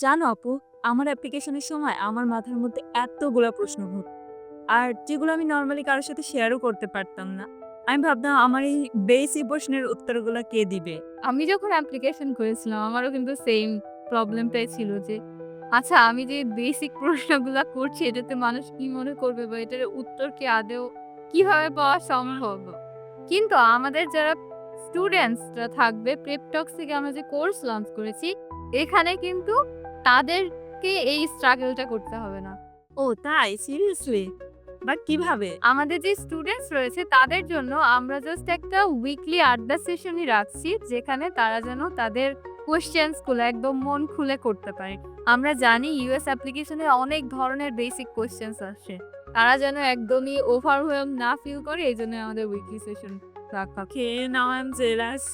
জানো আপু, আমার অ্যাপ্লিকেশনের সময় আমার মাথার মধ্যে এতগুলো প্রশ্ন ঘুর আর যেগুলো আমি নর্মালি কারোর সাথে শেয়ারও করতে পারতাম না। আমি ভাবতাম, আমার এই বেসিক প্রশ্নের উত্তরগুলো কে দিবে? আমি যখন অ্যাপ্লিকেশন করেছিলাম, আমারও কিন্তু সেম প্রবলেমটাই ছিল যে আচ্ছা আমি যে বেসিক প্রশ্নগুলো করছি, এটাতে মানুষ কি মনে করবে বা এটার উত্তর কি আদেও কীভাবে পাওয়া সম্ভব? কিন্তু আমাদের যারা স্টুডেন্টসরা থাকবে প্রেপটক্স থেকে আমরা যে কোর্স লঞ্চ করেছি, এখানে কিন্তু তাদেরকে এই স্ট্রাগলটা করতে হবে না। ও তাই? সিরিয়াসলি বাট কীভাবে? আমাদের যে স্টুডেন্টস রয়েছে তাদের জন্য আমরা জাস্ট একটা উইকলি আড্ডা সেশনই রাখছি যেখানে তারা যেন তাদের কোয়েশ্চেন্সগুলো একদম মন খুলে করতে পারে। আমরা জানি ইউএস অ্যাপ্লিকেশনে অনেক ধরনের বেসিক কোশ্চেন্স আসে। তারা যেন একদমই ওভারওয়েলম না ফিল করে এই জন্য আমাদের উইকলি সেশন রাখা। Okay now I am jealous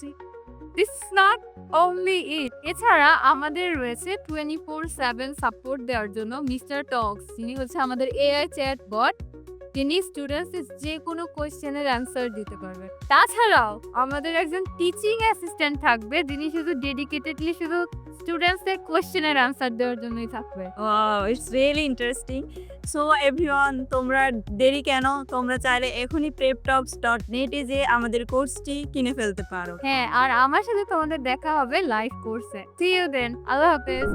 this not only it এছাড়া আমাদের রয়েছে টোয়েন্টি ফোর সেভেন সাপোর্ট দেওয়ার জন্য মিস্টার টক্স যিনি হচ্ছে আমাদের এআই চ্যাট বট তিনি স্টুডেন্টস যে কোনো কোয়েশ্চেনের অ্যান্সার দিতে পারবে তাছাড়াও আমাদের একজন টিচিং অ্যাসিস্ট্যান্ট থাকবে যিনি শুধু ডেডিকেটেডলি শুধু স্টুডেন্টসদের কোয়েশ্চেনের অ্যান্সার দেওয়ার জন্যই থাকবে। It's really interesting so everyone তোমরা দেরি কেন? তোমরা চাইলে এখনই প্রেপটক্স ডট নেটে যে আমাদের কোর্সটি কিনে ফেলতে পারো। হ্যাঁ আর আমার সাথে তোমাদের দেখা হবে লাইভ কোর্সে সি ইউ দেন আল্লাহ হাফেজ।